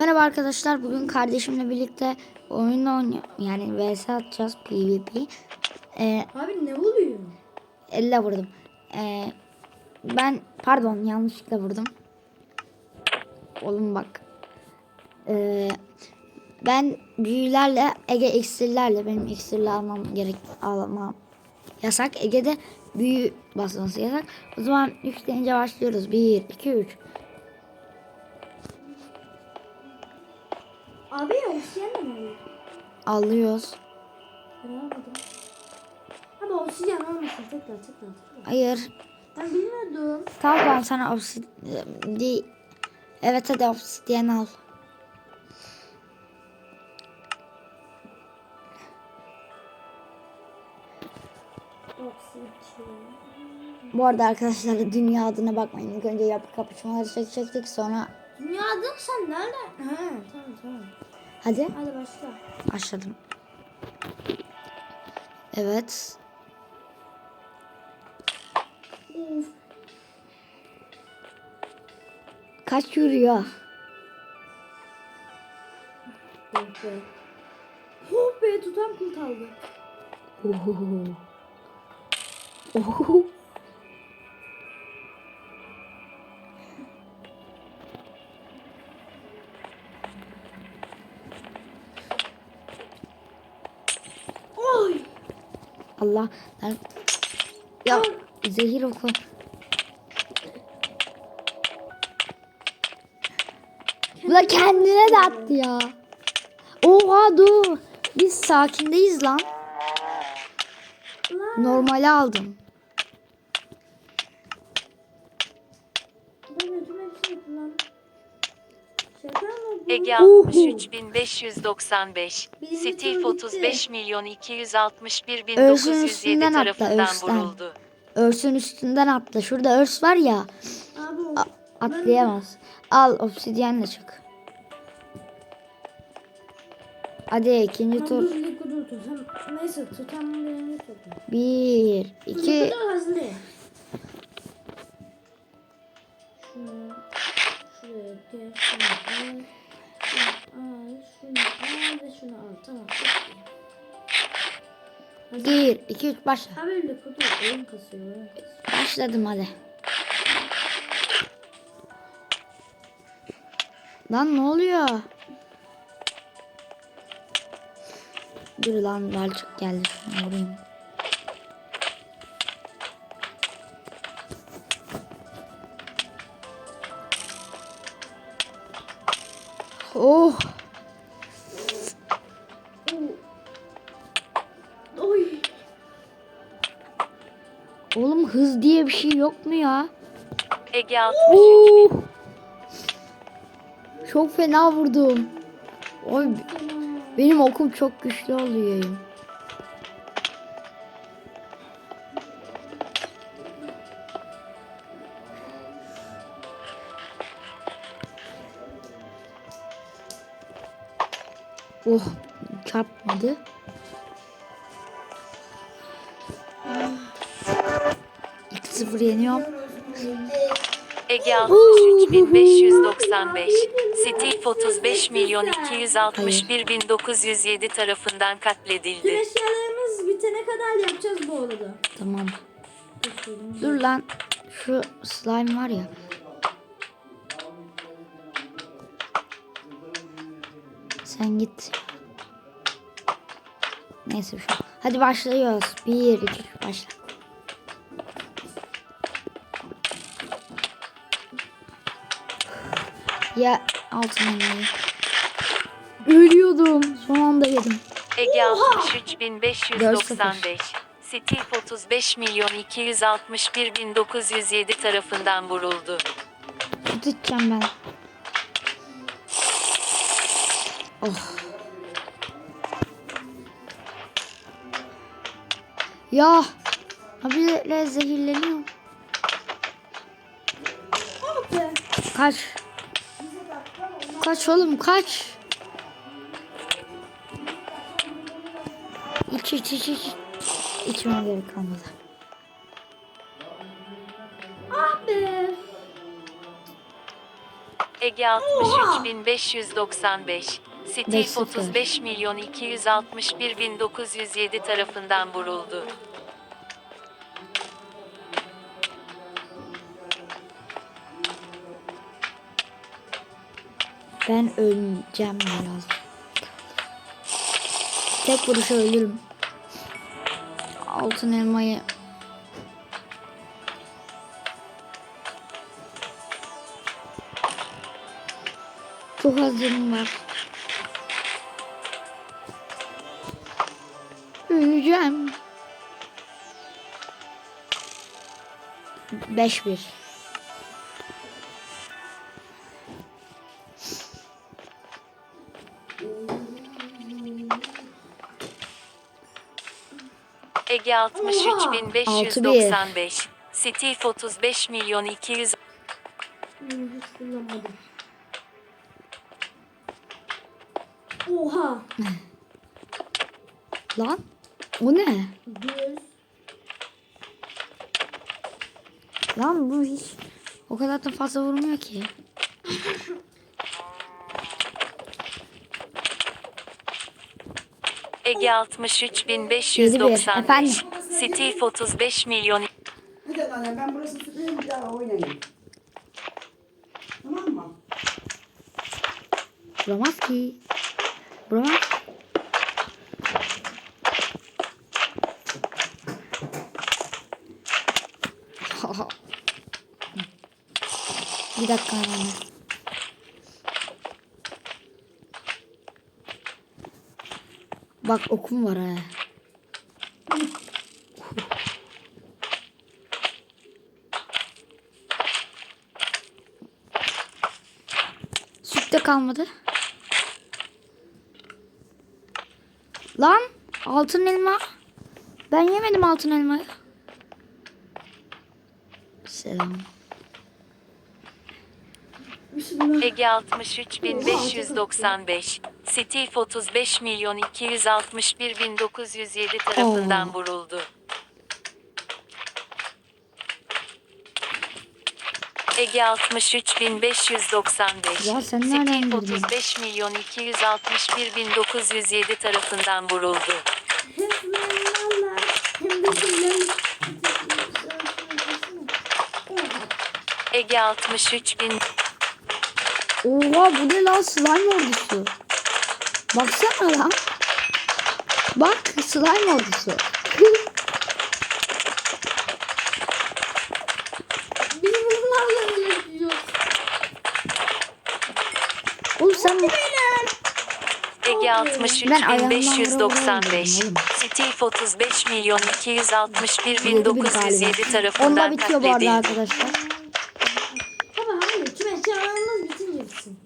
Merhaba arkadaşlar. Bugün kardeşimle birlikte oyun oynuyor. Yani vs atacağız PvP. Ee, Abi ne oluyor? elle vurdum. Ee, ben pardon yanlışlıkla vurdum. Oğlum bak. Ee, ben büyülerle Ege iksirlerle benim iksirle almam gerek almam yasak. Ege'de büyü basması yasak. O zaman 3 deyince başlıyoruz. 1 2 3. Abi oksijen mi? Alıyoruz. Ben almadım. Abi oksijen olmasın tekrar tekrar tekrar. Hayır. Ben bilmiyordum. Tamam ben sana obsidiyen Evet hadi obsidiyen al. Bu arada arkadaşlar dünya adına bakmayın. İlk önce yapı kapışmaları çekecektik sonra Dünyada sen nerede? Ha tamam tamam. Hadi Hadi başla. başladım. Evet. Of. Kaç yürüyor? Oh be. Tutam kurt aldı. Oho. Oho. Allah. Ben... Ya zehir oku. Bu da kendine de attı ya. Oha dur. Biz sakindeyiz lan. Lan. Normali aldım. Uhu. 63595, Birinci Steve tur 35 milyon 261 bin Örsün 907 üstünden atla, tarafından örsten. vuruldu. Örsün üstünden atla. Şurada örs var ya. A- atlayamaz. Al obsidyenle çık. Hadi ikinci tur. Neyse tutam birini tutam. Bir, iki. 1, 2, 3 başla. Ha benim de kutu kasıyor. Başladım hadi. Lan ne oluyor? Dur lan varcık geldi. Vurayım. Oh. Oğlum hız diye bir şey yok mu ya? Ege 63 Uh. Çok fena vurdum. Oy benim okum çok güçlü oluyor. Oh çarpmadı. İlk sıfır yeniyorum. Ege 63595, Steve 35 milyon 261 bin 907 tarafından Tüm katledildi. eşyalarımız bitene kadar yapacağız bu arada. Tamam. Dur lan. Şu slime var ya. Sen git. Neyse şu. Hadi başlıyoruz. Bir, iki, başla. Ya altına yedim. Ölüyordum. Son anda yedim. Ege 63595, Steve 35 milyon 261 bin 907 tarafından vuruldu. Tutacağım ben. Oh. Ya. Abiyle zehirleniyor. Abi. Kaç. Kaç oğlum kaç. İç iç iç iç. İçmeye gerek kalmadı. Abi. Ege 63595. Steve Beş sıfır. 35 milyon 261 bin 907 tarafından vuruldu. Ben öleceğim biraz. Tek vuruşa ölürüm. Altın elmayı Çok az var. Öleceğim. 5-1. Ege 63 bin 595. Steve 35 milyon 200 Hmm, hiç kullanmadım. Oha. Lan o ne? Lan bu hiç o kadar da fazla vurmuyor ki. Ege 63 bin Yedi bir, 595. efendim. Steve 35 milyon Hadi anne ben burası sıkıyorum bir daha oynayayım. Tamam mı? Vuramaz ki. Vuramaz. Bir dakika hemen. Bak okum var ha. Sütte kalmadı. Lan altın elma. Ben yemedim altın elmayı. Selam. Ege 63 bin 595. Steve 35 milyon 261 bin 907 tarafından Oo. vuruldu. Ege 63 bin 595. Ya sen nereden bildin? 35 milyon 261 bin 907 tarafından vuruldu. Ege 63 bin Oha bu ne lan slime ordusu. Baksana lan. Bak slime ordusu. Biz bunlarla ne yapıyoruz? Oğlum sen Ege 63 Ben bin ayağımdan 595. vuramıyorum Steve 35 milyon 261 bin Yedi bir 907 galiba. Onda tarafından bitiyor bu arada katledildi. arkadaşlar. Baba hayır. Kime çağırmamız bitince bitsin.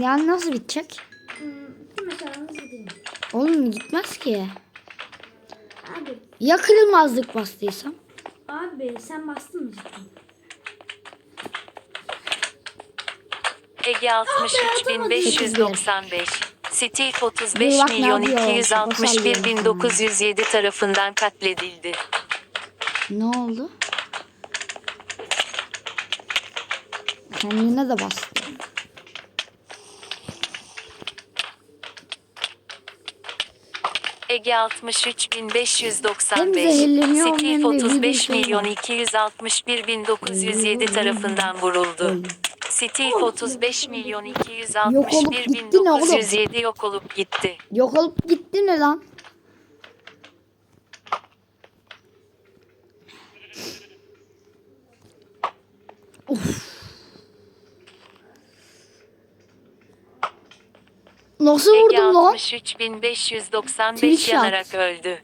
Yani nasıl bitecek? Hmm, kime çağırmamız bitince. Oğlum gitmez ki. Abi. Ya kırılmazlık bastıysam? Abi sen bastın mı cidden? Ege 63 bin 595. Steve 35 Bir bak ne milyon yapıyor? 261 bin Basar 907 tarafından katledildi. Ne oldu? Kendine de bastı. Ege 63 bin Hem 595. zehirleniyor, hem Steve de 35 bir şey milyon var. 261 bin 907 tarafından vuruldu. Steve 35 milyon Yok olup 261 bin gitti ne oğlum? 907 yok olup gitti. Yok olup gitti ne lan? Of. Nasıl Ege vurdum lan? 63 bin 595 Trick shot. yanarak öldü.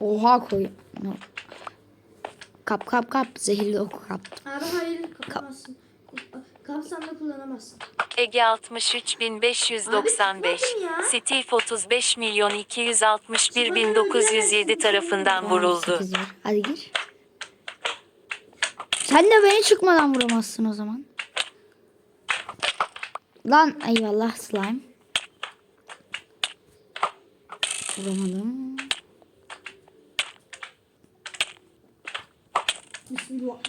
Oha koy. Kap kap kap zehirli oku kap. Abi hayır kapamazsın. Kapsan da kullanamazsın. Ege 63 bin 595. Abi, ya. Steve 35 milyon 261 bin 907 tarafından vuruldu. Hadi gir. Sen de beni çıkmadan vuramazsın o zaman. Lan eyvallah slime. Vuramadım.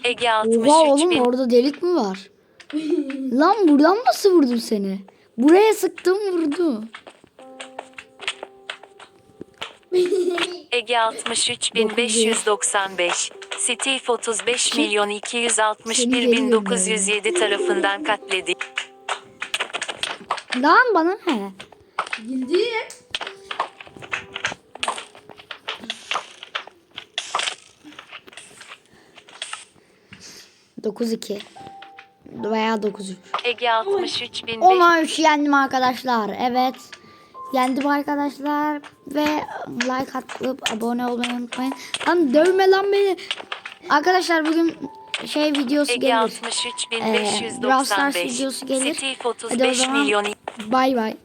Ege Oha 63 oğlum bin. orada delik mi var? Lan buradan nasıl vurdum seni? Buraya sıktım vurdu. Ege 63 bin 595. Steve 35 milyon 261 bin 907 tarafından katledildi. Lan bana ne? Bildi. Dokuz iki veya 9 3. Ege 63 bin 10'a 3 yendim arkadaşlar. Evet. Yendim arkadaşlar. Ve like atıp abone olmayı unutmayın. Lan dövme lan beni. Arkadaşlar bugün şey videosu Ege gelir. 63 bin Ee, Brawl Stars 595. videosu gelir. Hadi o 35 zaman milyon bay bay.